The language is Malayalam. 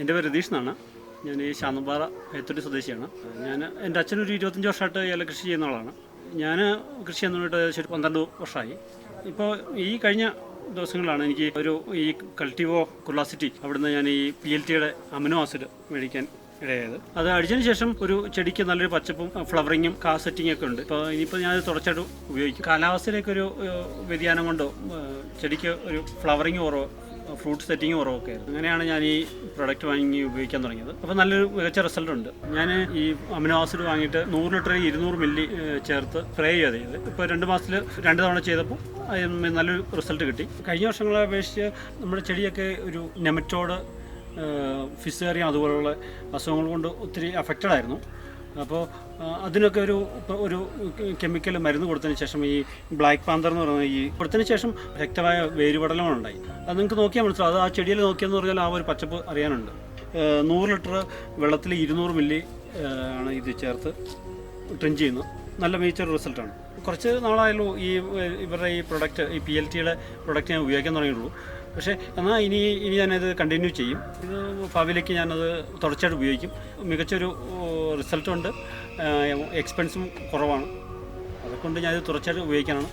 എന്റെ പേര് രതീഷ് എന്നാണ്. ഞാൻ ഈ ശാന്തമ്പാറ ഏത്തൊടി സ്വദേശിയാണ്. ഞാൻ എന്റെ അച്ഛനൊരു ഇരുപത്തഞ്ച് വർഷമായിട്ട് ഏല കൃഷി ചെയ്യുന്ന ആളാണ്. ഞാൻ കൃഷി ചെയ്യുന്നതായിട്ട് ഏകദേശം ഒരു പന്ത്രണ്ട് വർഷമായി. ഇപ്പോൾ ഈ കഴിഞ്ഞ ദിവസങ്ങളിലാണ് എനിക്ക് ഒരു ഈ കൾട്ടിവോ കുർലാസിറ്റി അവിടുന്ന് ഞാൻ ഈ പി എൽ ടിയുടെ അമിനോ ആസിഡ് മേടിക്കാൻ ഇടയായത്. അത് അടിച്ചതിന് ശേഷം ഒരു ചെടിക്ക് നല്ലൊരു പച്ചപ്പും ഫ്ലവറിങ്ങും കാ സെറ്റിംഗ് ഒക്കെ ഉണ്ട്. ഇപ്പോൾ ഇനിയിപ്പോൾ ഞാനത് തുടർച്ചയായിട്ട് ഉപയോഗിക്കും. കാലാവസ്ഥയിലേക്ക് ഒരു വ്യതിയാനം കൊണ്ടോ ചെടിക്ക് ഒരു ഫ്ലവറിങ് കുറവോ ഫ്രൂട്ട് സെറ്റിംഗ് കുറവൊക്കെ ആയിരുന്നു. അങ്ങനെയാണ് ഞാൻ ഈ പ്രൊഡക്റ്റ് വാങ്ങി ഉപയോഗിക്കാൻ തുടങ്ങിയത്. അപ്പോൾ നല്ലൊരു മികച്ച റിസൾട്ട് ഉണ്ട്. ഞാൻ ഈ അമിനോ ആസിഡ് വാങ്ങിയിട്ട് നൂറ് ലിറ്ററിൽ ഇരുന്നൂറ് മില്ലി ചേർത്ത് സ്പ്രേ ചെയ്ത് ചെയ്ത് ഇപ്പോൾ രണ്ട് മാസത്തിൽ രണ്ട് തവണ ചെയ്തപ്പോൾ നല്ലൊരു റിസൾട്ട് കിട്ടി. കഴിഞ്ഞ വർഷങ്ങളെ അപേക്ഷിച്ച് നമ്മുടെ ചെടിയൊക്കെ ഒരു നെമറ്റോഡ് ഫിസേറിയ അതുപോലുള്ള അസുഖങ്ങൾ കൊണ്ട് ഒത്തിരി അഫക്റ്റഡ് ആയിരുന്നു. അപ്പോൾ അതിനൊക്കെ ഒരു ഒരു കെമിക്കൽ മരുന്ന് കൊടുത്തതിന് ശേഷം ഈ ബ്ലാക്ക് പാന്തർ എന്ന് പറയുന്ന ഈ കൊടുത്തതിന് ശേഷം വ്യക്തമായ ശക്തമായ ഉണ്ടായി അത് നിങ്ങൾക്ക് നോക്കിയാൽ മനസ്സിലാവും. അത് ആ ചെടിയിൽ നോക്കിയെന്ന് പറഞ്ഞാൽ ആ ഒരു പച്ചപ്പ് അറിയാനുണ്ട്. നൂറ് ലിറ്റർ വെള്ളത്തിൽ ഇരുന്നൂറ് മില്ലി ആണ് ഇത് ചേർത്ത് ട്രിം ചെയ്യുന്നത്. നല്ല മികച്ച റിസൾട്ടാണ് കുറച്ച് നാളായുള്ളൂ ഈ ഇവരുടെ ഈ പ്രൊഡക്റ്റ് ഈ പി എൽ ടിയുടെ പ്രൊഡക്റ്റ് ഞാൻ ഉപയോഗിക്കാൻ തുടങ്ങിയുള്ളൂ പക്ഷേ എന്നാൽ ഇനി ഇനി ഞാനത് കണ്ടിന്യൂ ചെയ്യും. ഇത് ഭാവിയിലേക്ക് ഞാനത് തുടർച്ചയായിട്ട് ഉപയോഗിക്കും. മികച്ചൊരു റിസൾട്ടുണ്ട് എക്സ്പെൻസും കുറവാണ്. അതുകൊണ്ട് ഞാനിത് തുടർച്ചയായിട്ട് ഉപയോഗിക്കാനാണ്.